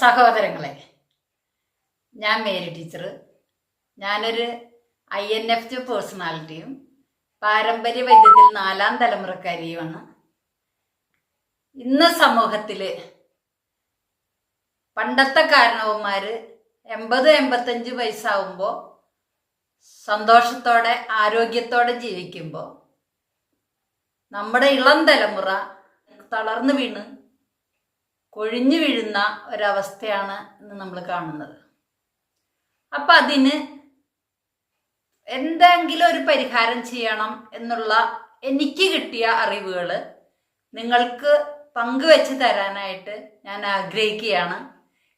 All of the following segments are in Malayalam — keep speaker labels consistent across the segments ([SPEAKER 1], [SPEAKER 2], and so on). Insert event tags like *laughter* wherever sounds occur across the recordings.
[SPEAKER 1] സഹോദരങ്ങളെ ഞാൻ മേരി ടീച്ചർ. ഞാനൊരു ഐ എൻ എഫ് ടി പേഴ്സണാലിറ്റിയും പാരമ്പര്യ വൈദ്യത്തിൽ നാലാം തലമുറക്കാരിയുമാണ്. ഇന്ന് സമൂഹത്തിൽ പണ്ടത്തെ കാരണവന്മാർ എൺപത് എൺപത്തഞ്ച് വയസ്സാവുമ്പോൾ സന്തോഷത്തോടെ ആരോഗ്യത്തോടെ ജീവിക്കുമ്പോൾ നമ്മുടെ ഇളം തലമുറ തളർന്നു വീണ് കൊഴിഞ്ഞു വീഴുന്ന ഒരവസ്ഥയാണ് ഇന്ന് നമ്മൾ കാണുന്നത്. അപ്പം അതിന് എന്തെങ്കിലും ഒരു പരിഹാരം ചെയ്യണം എന്നുള്ള എനിക്ക് കിട്ടിയ അറിവുകൾ നിങ്ങൾക്ക് പങ്കുവെച്ച് തരാനായിട്ട് ഞാൻ ആഗ്രഹിക്കുകയാണ്.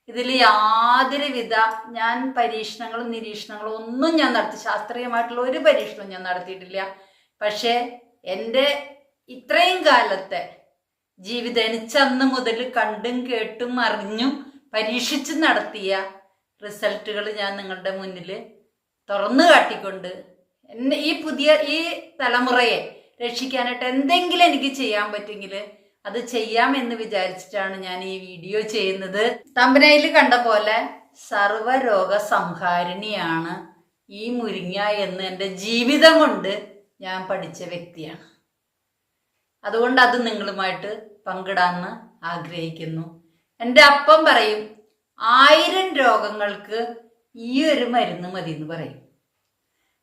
[SPEAKER 1] ഇതിൽ യാതൊരുവിധ ഞാൻ പരീക്ഷണങ്ങളും നിരീക്ഷണങ്ങളും ഒന്നും ഞാൻ നടത്തി ശാസ്ത്രീയമായിട്ടുള്ള ഒരു പരീക്ഷണവും ഞാൻ നടത്തിയിട്ടില്ല. പക്ഷേ എന്റെ ഇത്രയും കാലത്തെ ജീവിതം എനിച്ചന്ന് മുതൽ കണ്ടും കേട്ടും അറിഞ്ഞും പരീക്ഷിച്ച് നടത്തിയ റിസൾട്ടുകൾ ഞാൻ നിങ്ങളുടെ മുന്നിൽ തുറന്നു കാട്ടിക്കൊണ്ട് എന്നെ ഈ പുതിയ ഈ തലമുറയെ രക്ഷിക്കാനായിട്ട് എന്തെങ്കിലും എനിക്ക് ചെയ്യാൻ പറ്റുമെങ്കിൽ അത് ചെയ്യാം എന്ന് വിചാരിച്ചിട്ടാണ് ഞാൻ ഈ വീഡിയോ ചെയ്യുന്നത്. തമ്പനയിൽ കണ്ട പോലെ സർവരോഗ സംഹാരിണിയാണ് ഈ മുരിങ്ങ എന്ന് എന്റെ ജീവിതം കൊണ്ട് ഞാൻ പഠിച്ച വ്യക്തിയാണ്. അതുകൊണ്ട് അത് നിങ്ങളുമായിട്ട് പങ്കിടാമെന്ന് ആഗ്രഹിക്കുന്നു. എന്റെ അപ്പം പറയും ആയിരം രോഗങ്ങൾക്ക് ഈ ഒരു മരുന്ന് മതി എന്ന് പറയും.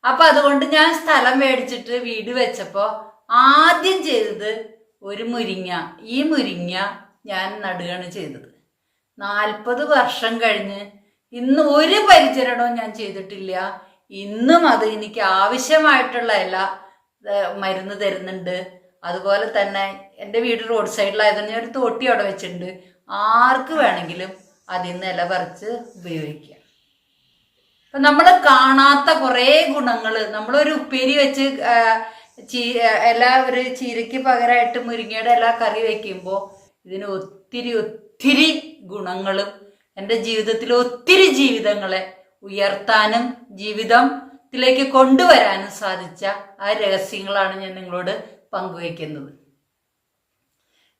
[SPEAKER 1] അപ്പൊ അതുകൊണ്ട് ഞാൻ സ്ഥലം മേടിച്ചിട്ട് വീട് വെച്ചപ്പോൾ ആദ്യം ചെയ്തത് ഒരു മുരിങ്ങ ഈ മുരിങ്ങ ഞാൻ നടുകയാണ് ചെയ്തത്. നാൽപ്പത് വർഷം കഴിഞ്ഞ് ഇന്ന് ഒരു പരിചരണവും ഞാൻ ചെയ്തിട്ടില്ല. ഇന്നും അത് എനിക്ക് ആവശ്യമായിട്ടുള്ള എല്ലാ മരുന്ന് തരുന്നുണ്ട്. അതുപോലെ തന്നെ എന്റെ വീട് റോഡ് സൈഡിലായതുകൊണ്ട് ഞാൻ ഒരു തോട്ടി അവിടെ വെച്ചിട്ടുണ്ട്. ആർക്ക് വേണമെങ്കിലും അതിൽ നിന്ന് ഇല പറിച്ച് ഉപയോഗിക്കുക അപ്പം നമ്മൾ കാണാത്ത കുറേ ഗുണങ്ങൾ നമ്മളൊരു ഉപ്പേരി വെച്ച് ചീ ഇല ഒരു ചീരയ്ക്ക് പകരമായിട്ട് മുരിങ്ങയുടെ ഇല കറി വയ്ക്കുമ്പോൾ ഇതിന് ഒത്തിരി ഒത്തിരി ഗുണങ്ങളും എന്റെ ജീവിതത്തിൽ ഒത്തിരി ജീവിതങ്ങളെ ഉയർത്താനും ജീവിതത്തിലേക്ക് കൊണ്ടുവരാനും സാധിച്ച ആ രഹസ്യങ്ങളാണ് ഞാൻ നിങ്ങളോട് പങ്കുവയ്ക്കുന്നത്.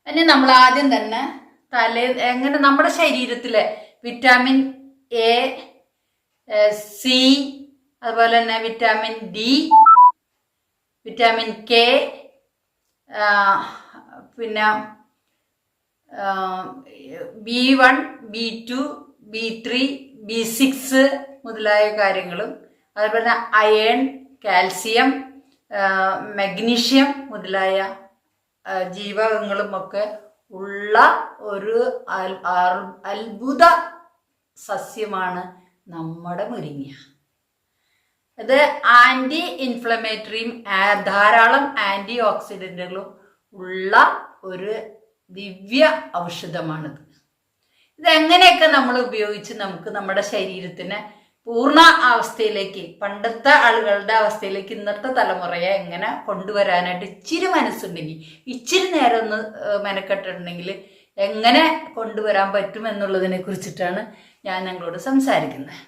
[SPEAKER 1] പിന്നെ നമ്മൾ ആദ്യം തന്നെ തലേ എങ്ങനെ നമ്മുടെ ശരീരത്തിലെ വിറ്റാമിൻ എ സി അതുപോലെ തന്നെ വിറ്റാമിൻ ഡി വിറ്റാമിൻ കെ പിന്നെ B one B two B three B six മുതലായ കാര്യങ്ങളും അതുപോലെ തന്നെ അയേൺ കാൽസ്യം മഗ്നീഷ്യം മുതലായ ജീവകങ്ങളുമൊക്കെ ഉള്ള ഒരു അത്ഭുത സസ്യമാണ് നമ്മുടെ മുരിങ്ങ ഇത് ആന്റി ഇൻഫ്ലമേറ്ററിയും ധാരാളം ആന്റി ഓക്സിഡന്റുകളും ഉള്ള ഒരു ദിവ്യ ഔഷധമാണിത്. ഇതെങ്ങനെയൊക്കെ നമ്മൾ ഉപയോഗിച്ച് നമുക്ക് നമ്മുടെ ശരീരത്തിനെ പൂർണ അവസ്ഥയിലേക്ക് പണ്ടത്തെ ആളുകളുടെ അവസ്ഥയിലേക്ക് ഇന്നത്തെ തലമുറയെ എങ്ങനെ കൊണ്ടുവരാനായിട്ട് ഇച്ചിരി മനസ്സുണ്ടെങ്കിൽ ഇച്ചിരി നേരം ഒന്ന് മെനക്കെട്ടിട്ടുണ്ടെങ്കിൽ എങ്ങനെ കൊണ്ടുവരാൻ പറ്റും എന്നുള്ളതിനെ കുറിച്ചിട്ടാണ് ഞാൻ ഞങ്ങളോട് സംസാരിക്കുന്നത്.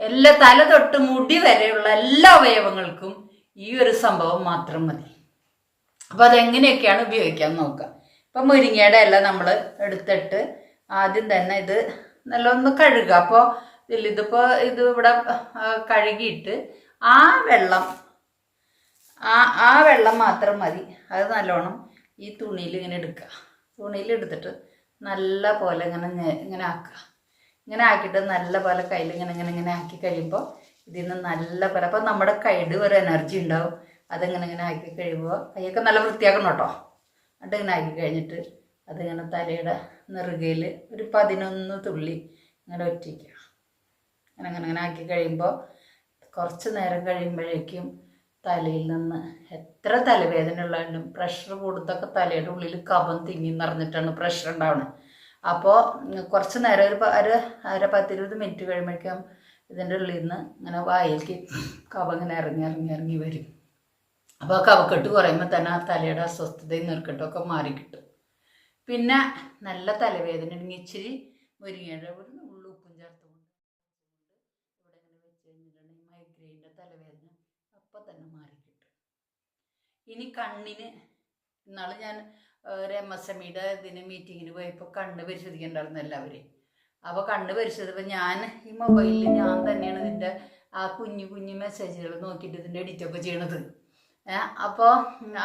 [SPEAKER 1] എല്ലാ തല തൊട്ട് മുടി വരെയുള്ള എല്ലാ അവയവങ്ങൾക്കും ഈ ഒരു സംഭവം മാത്രം മതി. അപ്പോൾ അതെങ്ങനെയൊക്കെയാണ് ഉപയോഗിക്കാൻ നോക്കുക? ഇപ്പം മുരിങ്ങയുടെ എല്ലാം നമ്മൾ എടുത്തിട്ട് ആദ്യം തന്നെ ഇത് നല്ലൊന്ന് കഴുകുക. അപ്പോൾ ഇതിൽ ഇതിപ്പോൾ ഇത് ഇവിടെ കഴുകിയിട്ട് ആ വെള്ളം ആ ആ വെള്ളം മാത്രം മതി. അത് നല്ലോണം ഈ തുണിയിൽ ഇങ്ങനെ എടുക്കുക. തുണിയിൽ എടുത്തിട്ട് നല്ല പോലെ ഇങ്ങനെ ഇങ്ങനെ ആക്കുക. ഇങ്ങനെ ആക്കിയിട്ട് നല്ല പോലെ കയ്യിൽ ഇങ്ങനെ ഇങ്ങനെ ഇങ്ങനെ ആക്കി കഴിയുമ്പോൾ ഇതിൽ നിന്ന് നല്ല പോലെ അപ്പോൾ നമ്മുടെ കൈയുടെ ഒരു എനർജി ഉണ്ടാവും. അതിങ്ങനെ ഇങ്ങനെ ആക്കി കഴിയുമ്പോൾ കൈയൊക്കെ നല്ല വൃത്തിയാക്കണം കേട്ടോ. എന്നിട്ട് ഇങ്ങനെ ആക്കി കഴിഞ്ഞിട്ട് അതിങ്ങനെ തലയുടെ നെറുകയിൽ ഒരു പതിനൊന്ന് തുള്ളി ഇങ്ങനെ ഒറ്റിക്കുക. അങ്ങനെ അങ്ങനെ അങ്ങനെ ആക്കി കഴിയുമ്പോൾ കുറച്ച് നേരം കഴിയുമ്പോഴേക്കും തലയിൽ നിന്ന് എത്ര തലവേദന ഉള്ളതിനും പ്രഷർ കൊടുത്തൊക്കെ തലയുടെ ഉള്ളിൽ കഫം തിങ്ങി നിറഞ്ഞിട്ടാണ് പ്രഷർ ഉണ്ടാവുന്നത് അപ്പോൾ കുറച്ച് നേരം ഒരു ഒരു അര പത്തിരുപത് മിനിറ്റ് കഴിയുമ്പോഴേക്കും ഇതിന്റെ ഉള്ളിൽ നിന്ന് ഇങ്ങനെ വായിലേക്ക് കഫം ഇങ്ങനെ ഇറങ്ങി ഇറങ്ങി ഇറങ്ങി വരും. അപ്പോൾ കവക്കെട്ട് കുറയുമ്പോൾ തന്നെ ആ തലയുടെ അസ്വസ്ഥതയും നീർക്കെട്ടൊക്കെ മാറിക്കിട്ടും. പിന്നെ നല്ല തലവേദന ഇച്ചിരി മുരിങ്ങയുടെ ഒരു നുള്ളു ഉപ്പും ചേർത്തുകൊണ്ട് ഇവിടെ ഇങ്ങനെ വെച്ച് കഴിഞ്ഞിട്ടുണ്ടെങ്കിൽ മൈഗ്രെയിന്റെ തലവേദന അപ്പം തന്നെ മാറിക്കിട്ടും ഇനി കണ്ണിന് ഇന്നാൾ ഞാൻ ഒരു എം എസ് എമ്മിയുടെ ഇതിന് മീറ്റിങ്ങിന് പോയപ്പോൾ കണ്ണ് പരിശോധിക്കണ്ടായിരുന്നു എല്ലാവരെയും. അപ്പോൾ കണ്ണ് പരിശോധിച്ചപ്പോൾ ഞാൻ ഈ മൊബൈലിൽ ഞാൻ തന്നെയാണ് ഇതിന്റെ ആ കുഞ്ഞു കുഞ്ഞു മെസ്സേജുകൾ നോക്കിയിട്ട് ഇതിന്റെ എഡിറ്റൊക്കെ ചെയ്യണത്. അപ്പോൾ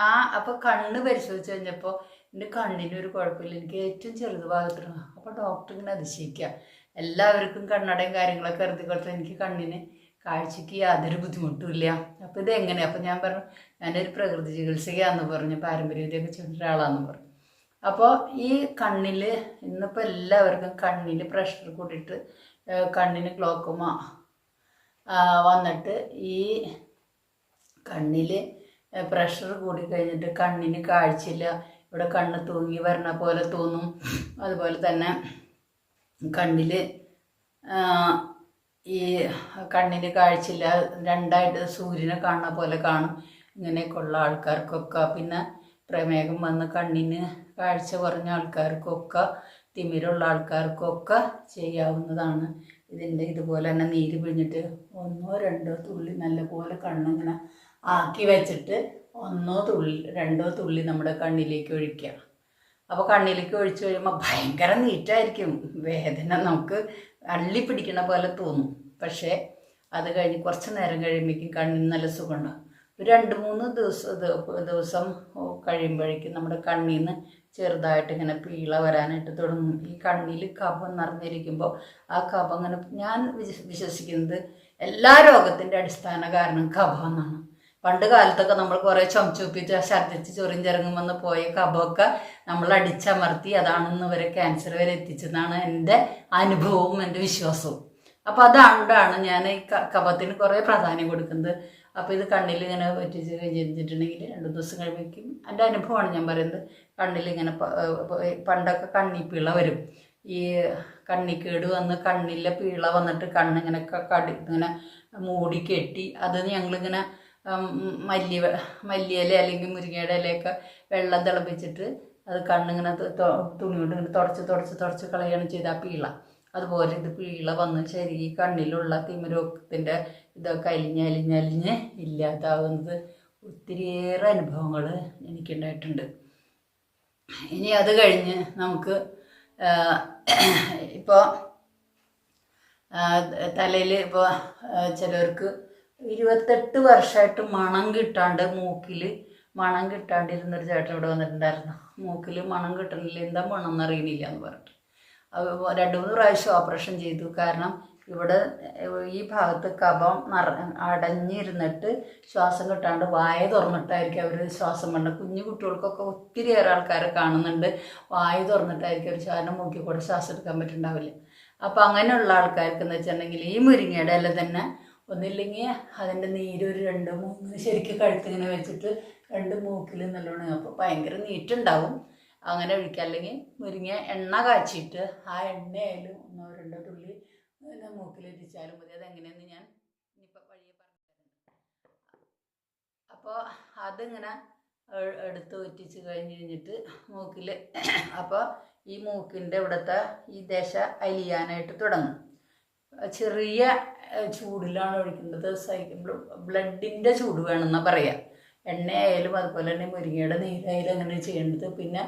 [SPEAKER 1] ആ അപ്പോൾ കണ്ണ് പരിശോധിച്ച് കഴിഞ്ഞപ്പോൾ എന്റെ കണ്ണിന് ഒരു കുഴപ്പമില്ല. എനിക്ക് ഏറ്റവും ചെറുത് ഭാഗത്തുള്ള അപ്പോൾ ഡോക്ടർ ഇങ്ങനെ അതിശയിക്കുക എല്ലാവർക്കും കണ്ണടയും കാര്യങ്ങളൊക്കെ കരുതി കൊടുത്താൽ എനിക്ക് കണ്ണിന് കാഴ്ചയ്ക്ക് യാതൊരു ബുദ്ധിമുട്ടുമില്ല അപ്പോൾ ഇത് എങ്ങനെ അപ്പോൾ ഞാൻ പറഞ്ഞു ഞാനൊരു പ്രകൃതി ചികിത്സകയാന്ന് പറഞ്ഞു പാരമ്പര്യവിദ്യയൊക്കെ ചെയ്യുന്ന ഒരാളാന്ന് പറഞ്ഞു. അപ്പോൾ ഈ കണ്ണിൽ ഇന്നിപ്പോൾ എല്ലാവർക്കും കണ്ണിൽ പ്രഷർ കൂട്ടിയിട്ട് കണ്ണിന് ക്ലോക്കുമ വന്നിട്ട് ഈ കണ്ണിൽ പ്രഷർ കൂടി കഴിഞ്ഞിട്ട് കണ്ണിന് കാഴ്ചയില്ല. ഇവിടെ കണ്ണ് തൂങ്ങി വരണ പോലെ തോന്നും. അതുപോലെ തന്നെ കണ്ണിൽ ഈ കണ്ണിന് കാഴ്ചയില്ല. രണ്ടായിട്ട് സൂര്യനെ കാണുന്ന പോലെ കാണും. ഇങ്ങനെയൊക്കെയുള്ള ആൾക്കാർക്കൊക്കെ പിന്നെ പ്രമേഹം വന്ന് കണ്ണിന് കാഴ്ച കുറഞ്ഞ ആൾക്കാർക്കൊക്കെ തിമിരുള്ള ആൾക്കാർക്കൊക്കെ ചെയ്യാവുന്നതാണ്. ഇതിന്റെ ഇതുപോലെ തന്നെ നീര് പിഴിഞ്ഞിട്ട് ഒന്നോ രണ്ടോ തുള്ളി നല്ലപോലെ കണ്ണിങ്ങനെ ആക്കി വെച്ചിട്ട് ഒന്നോ തുള്ളി രണ്ടോ തുള്ളി നമ്മുടെ കണ്ണിലേക്ക് ഒഴിക്കുക. അപ്പോൾ കണ്ണിലേക്ക് ഒഴിച്ചു കഴിയുമ്പോൾ ഭയങ്കര നീറ്റായിരിക്കും. വേദന നമുക്ക് അള്ളി പിടിക്കണ പോലെ തോന്നും. പക്ഷേ അത് കഴിഞ്ഞ് കുറച്ച് നേരം കഴിയുമ്പോഴേക്കും കണ്ണിന് നല്ല സുഖമുണ്ടാകും. രണ്ട് മൂന്ന് ദിവസം ദിവസം കഴിയുമ്പോഴേക്കും നമ്മുടെ കണ്ണിൽ നിന്ന് ചെറുതായിട്ട് ഇങ്ങനെ പീള വരാനായിട്ട് തുടങ്ങും. ഈ കണ്ണിൽ കഫം നിറഞ്ഞിരിക്കുമ്പോൾ ആ കഫം അങ്ങനെ ഞാൻ വിശ്വസിക്കുന്നത് എല്ലാ രോഗത്തിന്റെ അടിസ്ഥാന കാരണം കഫം എന്നാണ് പണ്ട് കാലത്തൊക്കെ നമ്മൾ കുറേ ചുമച്ചുപ്പിച്ച് ഛർദ്ദിച്ച് ചൊറിയും ചിറങ്ങും പോയ കഫമൊക്കെ നമ്മൾ അടിച്ചമർത്തി അതാണെന്ന് വരെ ക്യാൻസർ വരെ എത്തിച്ചെന്നാണ് എന്റെ അനുഭവവും എന്റെ വിശ്വാസവും. അപ്പോൾ അതുകൊണ്ടാണ് ഞാൻ ഈ കപത്തിന് കുറേ പ്രാധാന്യം കൊടുക്കുന്നത്. അപ്പോൾ ഇത് കണ്ണിൽ ഇങ്ങനെ പറ്റിച്ച് കഴിഞ്ഞിട്ടുണ്ടെങ്കിൽ രണ്ട് ദിവസം കഴിയുമ്പോഴേക്കും എന്റെ അനുഭവമാണ് ഞാൻ പറയുന്നത്. കണ്ണിൽ ഇങ്ങനെ പണ്ടൊക്കെ കണ്ണി കണ്ണിപ്പിള വരും. ഈ കണ്ണിക്കേട് വന്ന് കണ്ണിലെ പിള വന്നിട്ട് കണ്ണിങ്ങനെ കടി ഇങ്ങനെ മൂടി കെട്ടി അത് ഞങ്ങളിങ്ങനെ മല്ലി മല്ലിയില അല്ലെങ്കിൽ മുരിങ്ങയുടെ ഇലയൊക്കെ വെള്ളം തിളപ്പിച്ചിട്ട് അത് കണ്ണിങ്ങനെ തുണി കൊണ്ട് ഇങ്ങനെ തുടച്ച് തുടച്ച് തുടച്ച് കളയാണ് ചെയ്ത ആ പീള. അതുപോലെ ഇത് പീള വന്ന് ശരി ഈ കണ്ണിലുള്ള തിമിരോഗത്തിന്റെ ഇതൊക്കെ അലിഞ്ഞ് അലിഞ്ഞ് അലിഞ്ഞ് ഇല്ലാതാവുന്നത് ഒത്തിരിയേറെ അനുഭവങ്ങൾ എനിക്കുണ്ടായിട്ടുണ്ട്. ഇനി അത് കഴിഞ്ഞ് നമുക്ക് ഇപ്പോൾ തലയിൽ ഇപ്പോൾ ചിലർക്ക് ഇരുപത്തെട്ട് വർഷമായിട്ട് മണം കിട്ടാണ്ട് മൂക്കിൽ മണം കിട്ടാണ്ടിരുന്നൊരു ചേട്ടൻ ഇവിടെ വന്നിട്ടുണ്ടായിരുന്നു. മൂക്കിൽ മണം കിട്ടണില്ല എന്താ മണം എന്നറിയണില്ല എന്ന് പറഞ്ഞിട്ട്. രണ്ട് മൂന്ന് പ്രാവശ്യം ഓപ്പറേഷൻ ചെയ്തു. കാരണം ഇവിടെ ഈ ഭാഗത്ത് കഫം നിറ അടഞ്ഞിരുന്നിട്ട് ശ്വാസം കിട്ടാണ്ട് വായ തുറന്നിട്ടായിരിക്കും അവർ ശ്വാസം വേണ്ട കുഞ്ഞു കുട്ടികൾക്കൊക്കെ ഒത്തിരി ഒത്തിരിയേറെ ആൾക്കാരെ കാണുന്നുണ്ട്. വായ തുറന്നിട്ടായിരിക്കും അവർ ശ്വാസം മുക്കി കൂടെ ശ്വാസം എടുക്കാൻ പറ്റുന്നുണ്ടാവില്ല? അപ്പോൾ അങ്ങനെയുള്ള ആൾക്കാർക്ക് എന്ന് വെച്ചിട്ടുണ്ടെങ്കിൽ ഈ മുരിങ്ങയുടെ ഇല തന്നെ ഒന്നില്ലെങ്കിൽ അതിന്റെ നീര് ഒരു രണ്ട് മൂന്ന് ശരിക്കും കഴുത്തിങ്ങനെ വെച്ചിട്ട് രണ്ട് മൂക്കിൽ നല്ലോണം അപ്പോൾ ഭയങ്കര നീറ്റുണ്ടാവും. അങ്ങനെ ഒഴിക്കുക. അല്ലെങ്കിൽ മുരിങ്ങ എണ്ണ കാച്ചിയിട്ട് ആ എണ്ണയായാലും പിന്നെ മൂക്കിലിരിച്ചാലും മതി. അതെങ്ങനെയെന്ന് ഞാൻ ഇനിയിപ്പോൾ വഴിയെ പറഞ്ഞു അപ്പോൾ അതിങ്ങനെ എടുത്ത് ഒറ്റിച്ച് കഴിഞ്ഞ് കഴിഞ്ഞിട്ട് മൂക്കിൽ *coughs* അപ്പോൾ ഈ മൂക്കിന്റെ ഇവിടുത്തെ ഈ ദശ അലിയാനായിട്ട് തുടങ്ങും. ചെറിയ ചൂടിലാണ് ഒഴിക്കേണ്ടത്. സൈക്കിൾ ബ്ലഡിന്റെ ചൂട് വേണമെന്നാണ് പറയുക എണ്ണയായാലും അതുപോലെ തന്നെ മുരിങ്ങയുടെ നീരായാലും അങ്ങനെ ചെയ്യേണ്ടത്. പിന്നെ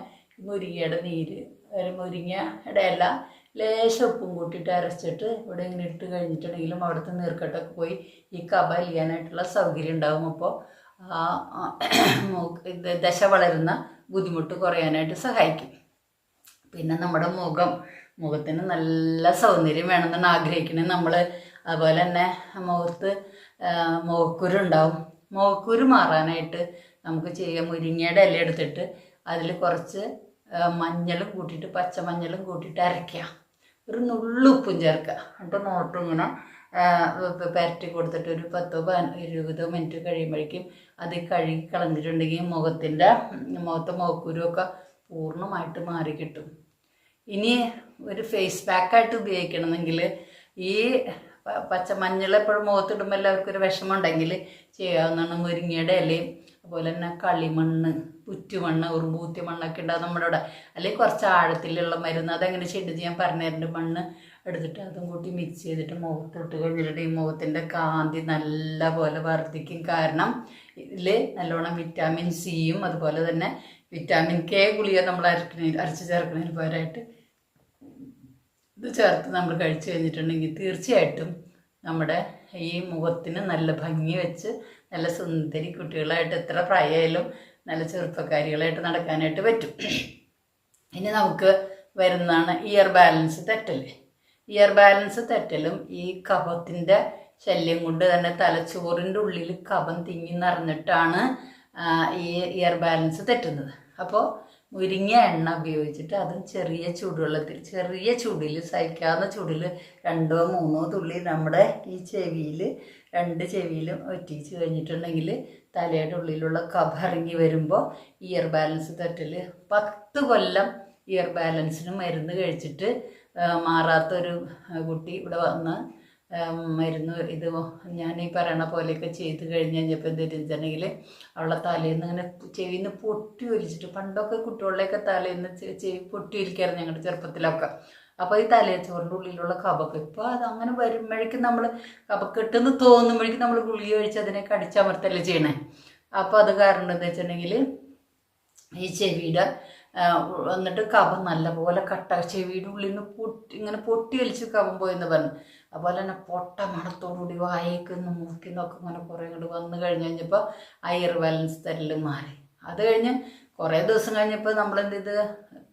[SPEAKER 1] മുരിങ്ങയുടെ നീര് മുരിങ്ങയുടെ ഇല ലേശം ഉപ്പും കൂട്ടിയിട്ട് അരച്ചിട്ട് ഇവിടെ ഇങ്ങനെ ഇട്ട് കഴിഞ്ഞിട്ടുണ്ടെങ്കിലും അവിടുത്തെ നീർക്കെട്ടൊക്കെ പോയി ഈ കബ ഇല്ലാനായിട്ടുള്ള സൗകര്യം ഉണ്ടാകും അപ്പോൾ ആ ദശ വളരുന്ന ബുദ്ധിമുട്ട് കുറയാനായിട്ട് സഹായിക്കും. പിന്നെ നമ്മുടെ മുഖം മുഖത്തിന് നല്ല സൗന്ദര്യം വേണമെന്നാണ് ആഗ്രഹിക്കുന്നത്. നമ്മൾ അതുപോലെ തന്നെ മുഖത്ത് മുഖക്കുരുണ്ടാവും മുഖക്കുരു മാറാനായിട്ട് നമുക്ക് ചെയ്യാം മുരിങ്ങയുടെ ഇല എടുത്തിട്ട് അതിൽ കുറച്ച് മഞ്ഞളും കൂട്ടിയിട്ട് പച്ചമഞ്ഞളും കൂട്ടിയിട്ട് അരയ്ക്കുക ഒരു നുള്ളുപ്പും ചേർക്കുക. എന്നിട്ട് മോട്ടർ ഇങ്ങനെ പരറ്റി കൊടുത്തിട്ട് ഒരു പത്തോ ഇരുപതോ മിനിറ്റ് കഴിയുമ്പോഴേക്കും അത് കഴുകി കളഞ്ഞിട്ടുണ്ടെങ്കിൽ മുഖത്തിന്റെ മുഖത്തെ മുഖക്കുരുവൊക്കെ പൂർണമായിട്ട് മാറി കിട്ടും. ഇനി ഒരു ഫേസ് പാക്കായിട്ട് ഉപയോഗിക്കണമെങ്കിൽ ഈ പച്ച മഞ്ഞൾ എപ്പോഴും മുഖത്തിടുമ്പോൾ എല്ലാവർക്കും ഒരു വിഷമം ഉണ്ടെങ്കിൽ ചെയ്യാവുന്നതാണ് മുരിങ്ങയുടെ ഇലയും അതുപോലെ തന്നെ കളിമണ്ണ്. പുറ്റുമണ്ണ് ഉറുമ്പൂത്തി മണ്ണൊക്കെ ഉണ്ടാവും നമ്മുടെ ഇവിടെ അല്ലെങ്കിൽ കുറച്ച് ആഴത്തിലുള്ള മരുന്ന്. അതെങ്ങനെ ചെടി ഞാൻ പറഞ്ഞു തരുന്നുണ്ട് മണ്ണ് എടുത്തിട്ട് അതും കൂട്ടി മിക്സ് ചെയ്തിട്ട് മുഖത്തിട്ട് കഴിഞ്ഞിട്ട് ഈ മുഖത്തിന്റെ കാന്തി നല്ല പോലെ വർദ്ധിക്കും. കാരണം ഇതിൽ നല്ലോണം വിറ്റാമിൻ സിയും അതുപോലെ തന്നെ വിറ്റാമിൻ കെ ഗുളിക നമ്മൾ അരക്കണ അരച്ച് ചേർക്കുന്നതിന് പകരമായിട്ട് ഇത് ചേർത്ത് നമ്മൾ കഴിച്ചു കഴിഞ്ഞിട്ടുണ്ടെങ്കിൽ തീർച്ചയായിട്ടും നമ്മുടെ ഈ മുഖത്തിന് നല്ല ഭംഗി വെച്ച് നല്ല സുന്ദരി കുട്ടികളായിട്ട് എത്ര പ്രായമായാലും നല്ല ചെറുപ്പക്കാരികളായിട്ട് നടക്കാനായിട്ട് പറ്റും. ഇനി നമുക്ക് വരുന്നതാണ് ഇയർ ബാലൻസ് തെറ്റൽ ഇയർ ബാലൻസ് തെറ്റലും ഈ കഫത്തിന്റെ ശല്യം കൊണ്ട് തന്നെ തലച്ചോറിന്റെ ഉള്ളിൽ കഫം തിങ്ങി നിറഞ്ഞിട്ടാണ് ഈ ഇയർ ബാലൻസ് തെറ്റുന്നത്. അപ്പോൾ മുരിങ്ങ എണ്ണ ഉപയോഗിച്ചിട്ട് അതും ചെറിയ ചൂടുവെള്ളത്തിൽ ചെറിയ ചൂടിൽ സഹിക്കാവുന്ന ചൂടിൽ രണ്ടോ മൂന്നോ തുള്ളി നമ്മുടെ ഈ ചെവിയിൽ രണ്ട് ചെവിയിലും ഒറ്റിച്ച് കഴിഞ്ഞിട്ടുണ്ടെങ്കിൽ തലയുടെ ഉള്ളിലുള്ള കഫ ഇറങ്ങി വരുമ്പോൾ ഇയർ ബാലൻസ് തെറ്റൽ പത്ത് കൊല്ലം ഇയർ ബാലൻസിന് മരുന്ന് കഴിച്ചിട്ട് മാറാത്തൊരു കുട്ടി ഇവിടെ വന്ന് മരുന്ന് ഇത് ഞാൻ ഈ പറയണ പോലെയൊക്കെ ചെയ്ത് കഴിഞ്ഞ് കഴിഞ്ഞപ്പോൾ എന്തെന്നുവെച്ചിട്ടുണ്ടെങ്കിൽ അവളെ തലേന്ന് ഇങ്ങനെ ചെവിയിൽ നിന്ന് പൊട്ടി ഒലിച്ചിട്ട് പണ്ടൊക്കെ കുട്ടികളുടെയൊക്കെ തലേന്ന് നിന്ന് ചെവി പൊട്ടി ഒലിക്കായിരുന്നു ഞങ്ങളുടെ ചെറുപ്പത്തിലൊക്കെ. അപ്പോൾ ഈ തലച്ചോറിന്റെ ഉള്ളിലുള്ള കപക്ക് ഇപ്പോൾ അത് അങ്ങനെ വരുമ്പോഴേക്കും നമ്മൾ കപക്കെട്ടെന്ന് തോന്നുമ്പോഴേക്കും നമ്മൾ ഗുളിക കഴിച്ച് അതിനെ കടിച്ചമർത്തല്ലേ ചെയ്യണേ. അപ്പോൾ അത് കാരണം എന്താ വെച്ചിട്ടുണ്ടെങ്കിൽ ഈ ചെവിയുടെ എന്നിട്ട് കഫം നല്ലപോലെ കട്ട ചെവിയുടെ ഉള്ളിൽ നിന്ന് പൊട്ടി ഇങ്ങനെ പൊട്ടി വലിച്ച് കഫം പോയെന്ന് പറഞ്ഞു. അതുപോലെ തന്നെ പൊട്ട മണത്തോടുകൂടി വായിക്കുന്ന മൂക്കിന്നൊക്കെ ഇങ്ങനെ കുറേ ഇങ്ങോട്ട് വന്നു കഴിഞ്ഞ് കഴിഞ്ഞപ്പോൾ അയർ ബാലൻസ് തരൽ മാറി. അത് കഴിഞ്ഞ് കുറേ ദിവസം കഴിഞ്ഞപ്പോൾ നമ്മളെന്ത് ചെയ്ത്?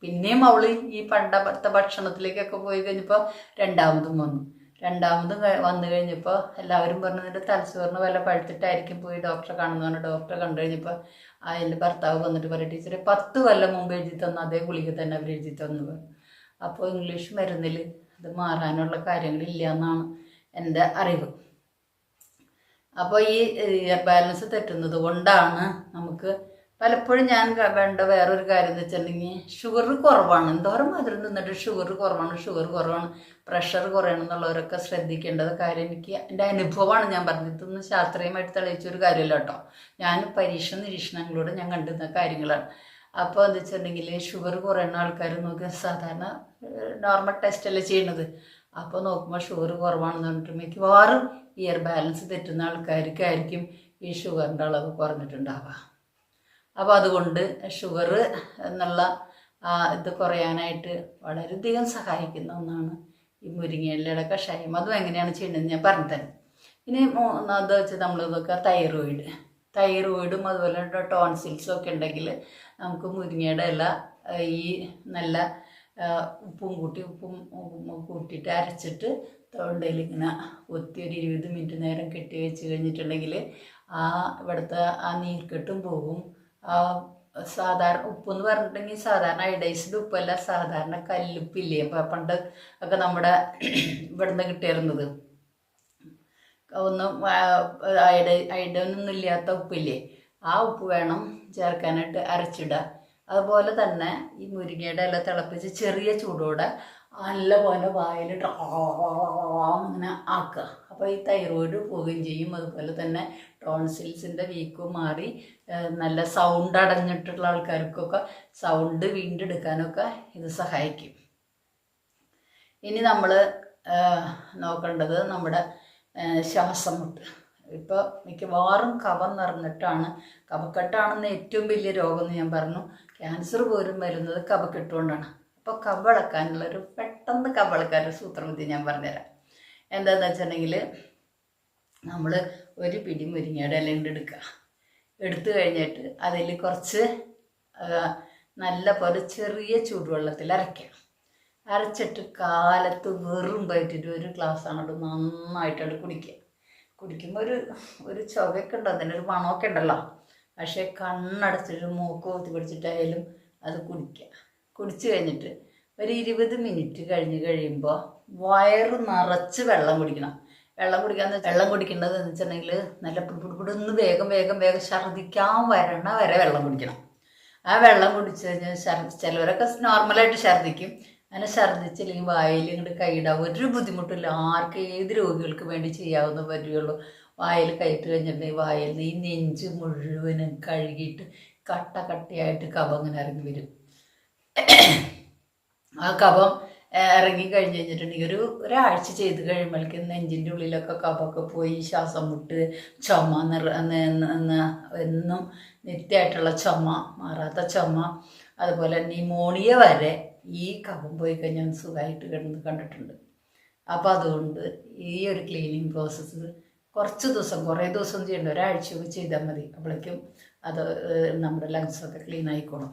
[SPEAKER 1] പിന്നെയും അവൾ ഈ പണ്ടത്തെ ഭക്ഷണത്തിലേക്കൊക്കെ പോയി കഴിഞ്ഞപ്പോൾ രണ്ടാമതും വന്നു. രണ്ടാമതും വന്നു കഴിഞ്ഞപ്പോൾ എല്ലാവരും പറഞ്ഞു നിന്റെ തലച്ചോറിന് വല്ല പഴുത്തിട്ടായിരിക്കും പോയി ഡോക്ടറെ കാണുന്നു പറഞ്ഞു ഡോക്ടറെ കണ്ടു കഴിഞ്ഞപ്പോൾ അതിന്റെ ഭർത്താവ് വന്നിട്ട് പറയും ടീച്ചറെ പത്ത് കൊല്ലം മുമ്പ് എഴുതി തന്ന അതേ ഗുളിക തന്നെ അവർ എഴുതി തന്നു. അപ്പോൾ ഇംഗ്ലീഷ് മരുന്നിൽ അത് മാറാനുള്ള കാര്യങ്ങളില്ല എന്നാണ് എന്റെ അറിവ്. അപ്പോൾ ഈ ബാലൻസ് തെറ്റുന്നത് കൊണ്ടാണ് നമുക്ക് പലപ്പോഴും ഞാൻ വേണ്ട വേറൊരു കാര്യം എന്ന് വെച്ചിട്ടുണ്ടെങ്കിൽ ഷുഗർ കുറവാണ്. എന്തോരം മധുരം തിന്നിട്ട് ഷുഗർ കുറവാണ് ഷുഗർ കുറവാണ് പ്രഷർ കുറയണം എന്നുള്ളവരൊക്കെ ശ്രദ്ധിക്കേണ്ടത് കാര്യം എനിക്ക് എന്റെ അനുഭവമാണ് ഞാൻ പറഞ്ഞത്. ഇതൊന്നും ശാസ്ത്രീയമായിട്ട് തെളിയിച്ചൊരു കാര്യമല്ല കേട്ടോ. ഞാൻ പരീക്ഷ നിരീക്ഷണങ്ങളിലൂടെ ഞാൻ കണ്ടുന്ന കാര്യങ്ങളാണ്. അപ്പോൾ എന്താ വെച്ചിട്ടുണ്ടെങ്കിൽ ഷുഗർ കുറയുന്ന ആൾക്കാർ നോക്കി സാധാരണ നോർമൽ ടെസ്റ്റ് അല്ലേ ചെയ്യണത് അപ്പോൾ നോക്കുമ്പോൾ ഷുഗർ കുറവാണെന്ന് പറഞ്ഞിട്ട് മിക്കവാറും ഇയർ ബാലൻസ് തെറ്റുന്ന ആൾക്കാർക്കായിരിക്കും ഈ ഷുഗറിന്റെ അളവ് കുറഞ്ഞിട്ടുണ്ടാവുക. അപ്പോൾ അതുകൊണ്ട് ഷുഗർ എന്നുള്ള ഇത് കുറയാനായിട്ട് വളരെയധികം സഹായിക്കുന്ന ഒന്നാണ് ഈ മുരിങ്ങയിലയുടെ കഷായം. അതും എങ്ങനെയാണ് ചെയ്യേണ്ടതെന്ന് ഞാൻ പറഞ്ഞു തരാം ഇനി മൂന്നാമത് വെച്ച് നമ്മൾ നോക്കുക തൈറോയിഡ് തൈറോയിഡും അതുപോലെ ടോൺസിൽസും ഒക്കെ ഉണ്ടെങ്കിൽ നമുക്ക് മുരിങ്ങയുടെ ഇല ഈ നല്ല ഉപ്പും കൂട്ടി ഉപ്പും കൂട്ടിയിട്ട് അരച്ചിട്ട് തൊണ്ടയിൽ ഇങ്ങനെ ഒത്തി ഒരു ഇരുപത് മിനിറ്റ് നേരം കെട്ടി വെച്ച് കഴിഞ്ഞിട്ടുണ്ടെങ്കിൽ ആ ഇവിടുത്തെ ആ നീർക്കെട്ടും പോകും. സാധാരണ ഉപ്പ് എന്ന് പറഞ്ഞിട്ടുണ്ടെങ്കിൽ സാധാരണ അയഡൈസ്ഡ് ഉപ്പല്ല സാധാരണ കല്ലുപ്പില്ലേ? അപ്പം പണ്ട് ഒക്കെ നമ്മുടെ ഇവിടുന്ന് കിട്ടിയിരുന്നത്. ഒന്നും അയഡ ഐഡൊന്നും ഇല്ലാത്ത ഉപ്പില്ലേ? ആ ഉപ്പ് വേണം ചേർക്കാനായിട്ട് അരച്ചിടുക അതുപോലെ തന്നെ ഈ മുരിങ്ങയുടെ ഇല തിളപ്പിച്ച് ചെറിയ ചൂടോടെ നല്ലപോലെ വായിൽ അങ്ങനെ ആക്കുക അപ്പോൾ ഈ തൈറോയിഡ് പോവുകയും ചെയ്യും. അതുപോലെ തന്നെ ടോൺസിൽസിന്റെ വീക്കും മാറി നല്ല സൗണ്ട് അടഞ്ഞിട്ടുള്ള ആൾക്കാർക്കൊക്കെ സൗണ്ട് വീണ്ടെടുക്കാനൊക്കെ ഇത് സഹായിക്കും. ഇനി നമ്മൾ നോക്കേണ്ടത് നമ്മുടെ ശ്വാസം മുട്ട് ഇപ്പോൾ മിക്കവാറും കവം നിറഞ്ഞിട്ടാണ് കഫക്കെട്ടാണെന്ന് ഏറ്റവും വലിയ രോഗം എന്ന് ഞാൻ പറഞ്ഞു. ക്യാൻസർ പോലും വരുന്നത് കവക്കെട്ടുകൊണ്ടാണ് അപ്പോൾ കവളക്കാനുള്ളൊരു പെട്ടെന്ന് കവളക്കാനൊരു സൂത്രവിദ്യ ഞാൻ പറഞ്ഞുതരാം. എന്താണെന്ന് വെച്ചിട്ടുണ്ടെങ്കിൽ നമ്മൾ ഒരു പിടി മുരിങ്ങയുടെ ഇല കൊണ്ട് എടുക്കുക എടുത്തു കഴിഞ്ഞിട്ട് അതിൽ കുറച്ച് നല്ല പോലെ ചെറിയ ചൂടുവെള്ളത്തിൽ അരയ്ക്കുക അരച്ചിട്ട് കാലത്ത് വെറും വയറ്റിട്ട് ഒരു ഗ്ലാസ് അങ്ങോട്ട് നന്നായിട്ടത് കുടിക്കുക കുടിക്കുമ്പോൾ ഒരു ഒരു ചുവയൊക്കെ ഉണ്ട്? ഒരു മണമൊക്കെ ഉണ്ടല്ലോ. പക്ഷേ കണ്ണടച്ചിട്ട് മൂക്ക് കുത്തി പിടിച്ചിട്ടായാലും അത് കുടിക്കുക കുടിച്ചു കഴിഞ്ഞിട്ട് ഒരു ഇരുപത് മിനിറ്റ് കഴിഞ്ഞ് കഴിയുമ്പോൾ വയറ് നിറച്ച് വെള്ളം കുടിക്കണം. വെള്ളം കുടിക്കാന്ന് വെള്ളം കുടിക്കേണ്ടത് എന്ന് വെച്ചിട്ടുണ്ടെങ്കിൽ നല്ല പിടിപിടിന്ന് വേഗം വേഗം വേഗം ഛർദ്ദിക്കാൻ വരണ വരെ വെള്ളം കുടിക്കണം. ആ വെള്ളം കുടിച്ചു കഴിഞ്ഞാൽ ചിലവരൊക്കെ നോർമലായിട്ട് ഛർദ്ദിക്കും. അങ്ങനെ ഛർദ്ദിച്ചില്ലെങ്കിൽ വായിൽ ഇങ്ങോട്ട് കൈയിടാം ഒരു ബുദ്ധിമുട്ടില്ല ആർക്ക് ഏത് രോഗികൾക്ക് വേണ്ടി ചെയ്യാവുന്ന പറ്റുകയുള്ളൂ വായിൽ കയറ്റി കഴിഞ്ഞിട്ടുണ്ടെങ്കിൽ വായിൽ നിന്ന് ഈ നെഞ്ച് മുഴുവനും കഴുകിയിട്ട് കട്ട കട്ടയായിട്ട് കഫം ഇറങ്ങി വരും. ആ കഫം ഇറങ്ങി കഴിഞ്ഞ് കഴിഞ്ഞിട്ടുണ്ടെങ്കിൽ ഒരു ഒരാഴ്ച ചെയ്ത് കഴിയുമ്പോഴേക്കും നെഞ്ചിന്റെ ഉള്ളിലൊക്കെ കഫമൊക്കെ പോയി ശ്വാസം മുട്ട് ചുമ നിറ എന്നും നിത്യമായിട്ടുള്ള ചുമ മാറാത്ത ചുമ അതുപോലെ ന്യൂമോണിയ വരെ ഈ കഫം പോയി കഴിഞ്ഞാൽ സുഖമായിട്ട് കിടന്ന് കണ്ടിട്ടുണ്ട്. അപ്പോൾ അതുകൊണ്ട് ഈ ഒരു ക്ലീനിങ് പ്രോസസ്സ് കുറച്ച് ദിവസം കുറേ ദിവസം ചെയ്യേണ്ട ഒരാഴ്ചയൊക്കെ ചെയ്താൽ മതി. അപ്പോഴേക്കും അത് നമ്മുടെ ലങ്സൊക്കെ ക്ലീൻ ആയിക്കോളും.